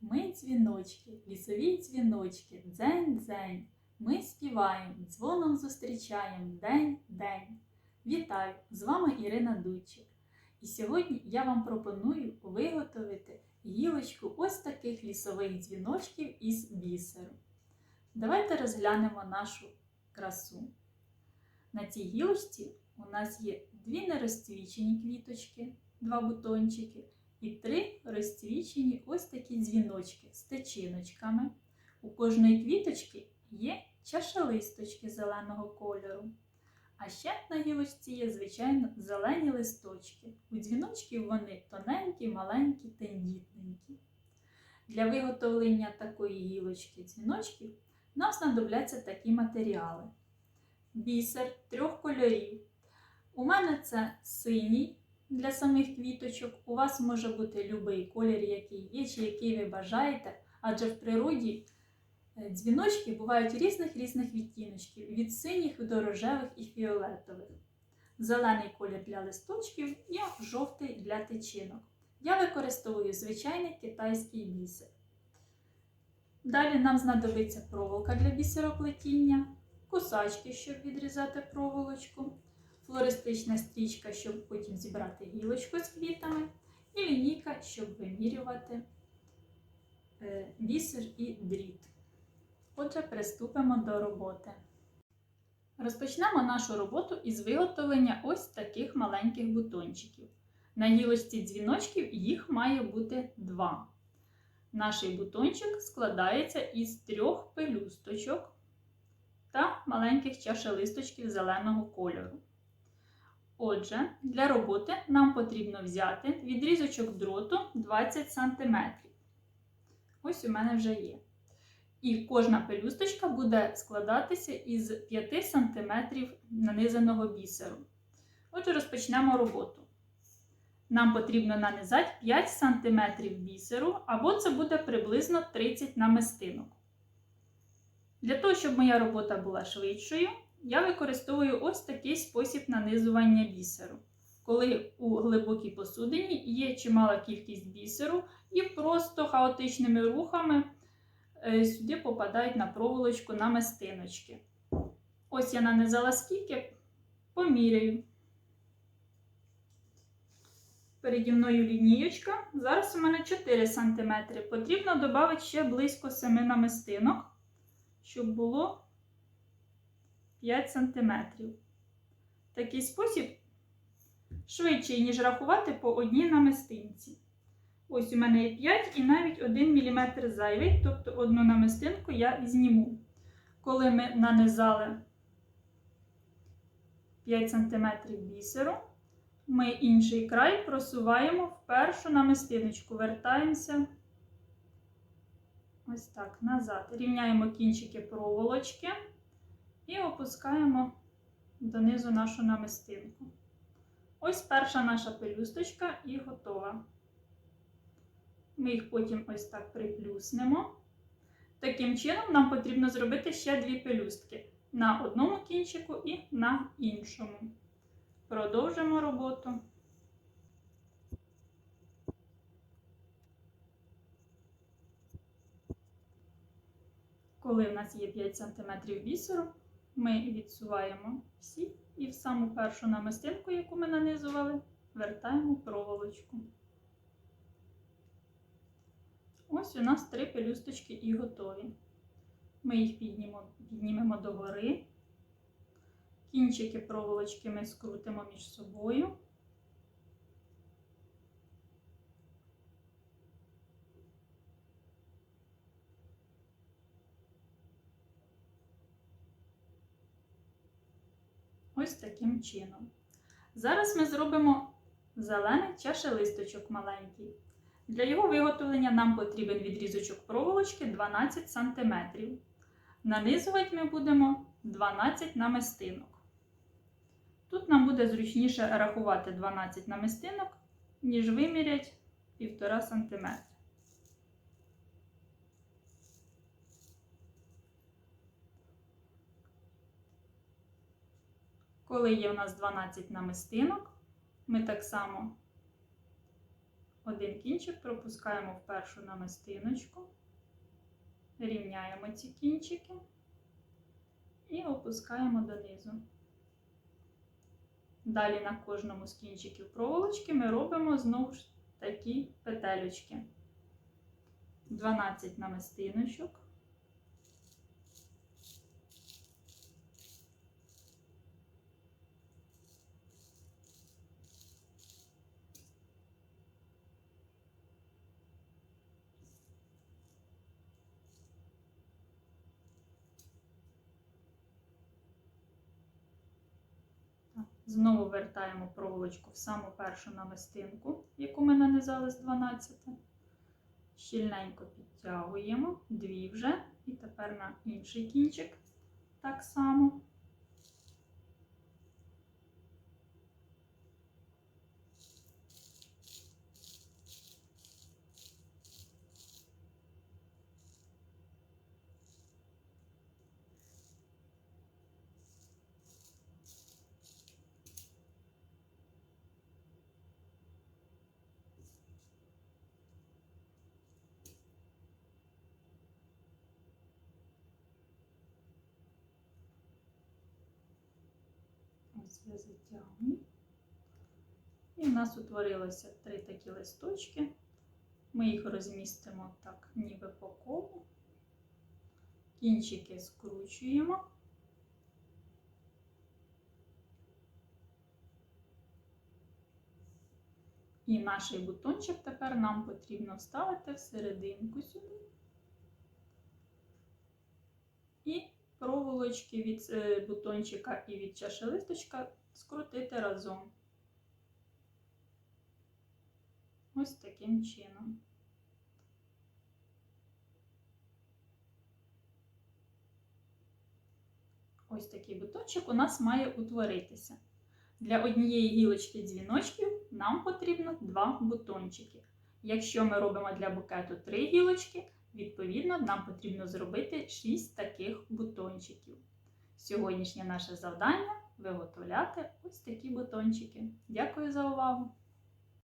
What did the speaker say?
Ми дзвіночки, лісові дзвіночки, дзень-дзень. Ми співаємо, дзвоном зустрічаємо день-день. Вітаю! З вами Ірина Дудчик. І сьогодні я вам пропоную виготовити гілочку ось таких лісових дзвіночків із бісеру. Давайте розглянемо нашу красу. На цій гілочці у нас є дві нерозцвічені квіточки, два бутончики і три розцвічені ось такі дзвіночки з течіночками. У кожної квіточки є чашелисточки зеленого кольору. А ще на гілочці є, звичайно, зелені листочки. У дзвіночків вони тоненькі, маленькі, тендітненькі. Для виготовлення такої гілочки дзвіночків нам знадобляться такі матеріали: бісер трьох кольорів. У мене це синій для самих квіточок. У вас може бути будь-який колір, який є, чи який ви бажаєте, адже в природі е, дзвіночки бувають різних різних відтіночків, від синіх до рожевих і фіолетових. Зелений колір для листочків і жовтий для тичинок. Я використовую звичайний китайський бісер. Далі нам знадобиться проволока для бісероплетіння, кусачки, щоб відрізати проволочку, флористична стрічка, щоб потім зібрати гілочку з квітами, і лінійка, щоб вимірювати е, бісер і дріт. Отже, приступимо до роботи. Розпочнемо нашу роботу із виготовлення ось таких маленьких бутончиків. На гілочці дзвіночків їх має бути два. Наш бутончик складається із трьох пелюсточок та маленьких чашелисточків зеленого кольору. Отже, для роботи нам потрібно взяти відрізочок дроту 20 см. Ось у мене вже є. І кожна пелюсточка буде складатися із 5 см нанизаного бісеру. Отже, розпочнемо роботу. Нам потрібно нанизати 5 см бісеру, або це буде приблизно 30 намистинок. Для того, щоб моя робота була швидшою, я використовую ось такий спосіб нанизування бісеру. Коли у глибокій посудині є чимала кількість бісеру, і просто хаотичними рухами е, сюди попадають на проволочку намистиночки. Ось я нанизала скільки, поміряю. Переді мною лінієчка. Зараз у мене 4 см. Потрібно додати ще близько 7 намистинок, щоб було 5 см. Такий спосіб швидший, ніж рахувати по одній намистинці. Ось у мене є 5 і навіть 1 мм зайвий, тобто одну намистинку я зніму. Коли ми нанизали 5 см бісеру, ми інший край просуваємо в першу намистиночку, вертаємося ось так назад. Рівняємо кінчики проволочки і опускаємо донизу нашу намистинку. Ось перша наша пелюсточка і готова. Ми їх потім ось так приплюснемо. Таким чином, нам потрібно зробити ще дві пелюстки на одному кінчику і на іншому. Продовжимо роботу. Коли в нас є 5 см бісеру, ми відсуваємо всі і в саму першу намистинку, яку ми нанизували, вертаємо проволочку. Ось у нас три пелюсточки і готові. Ми їх піднімемо, піднімемо догори. Кінчики проволочки ми скрутимо між собою. Ось таким чином. Зараз ми зробимо зелений чашелисточок маленький. Для його виготовлення нам потрібен відрізочок проволочки 12 см. Нанизувати ми будемо 12 намистинок. Тут нам буде зручніше рахувати 12 намистинок, ніж вимірять 1,5 см. Коли є у нас 12 намистинок, ми так само один кінчик пропускаємо в першу намистиночку, рівняємо ці кінчики і опускаємо донизу. Далі на кожному з кінчиків проволочки ми робимо знову ж такі петелючки. 12 намистиночок. Знову вертаємо проволочку в саму першу намистинку, яку ми нанизали з 12. Щільненько підтягуємо, дві вже, і тепер на інший кінчик так само. Ось я. І в нас утворилося три такі листочки. Ми їх розмістимо так, ніби по колу. Кінчики скручуємо. І наш бутончик тепер нам потрібно вставити в серединку сюди. І проволочки від е, бутончика і від чаші листочка скрутити разом. Ось таким чином. Ось такий бутончик у нас має утворитися. Для однієї гілочки дзвіночків нам потрібно два бутончики. Якщо ми робимо для букету три гілочки, відповідно нам потрібно зробити 6 таких бутончиків. Сьогоднішнє наше завдання виготовляти ось такі бутончики. Дякую за увагу!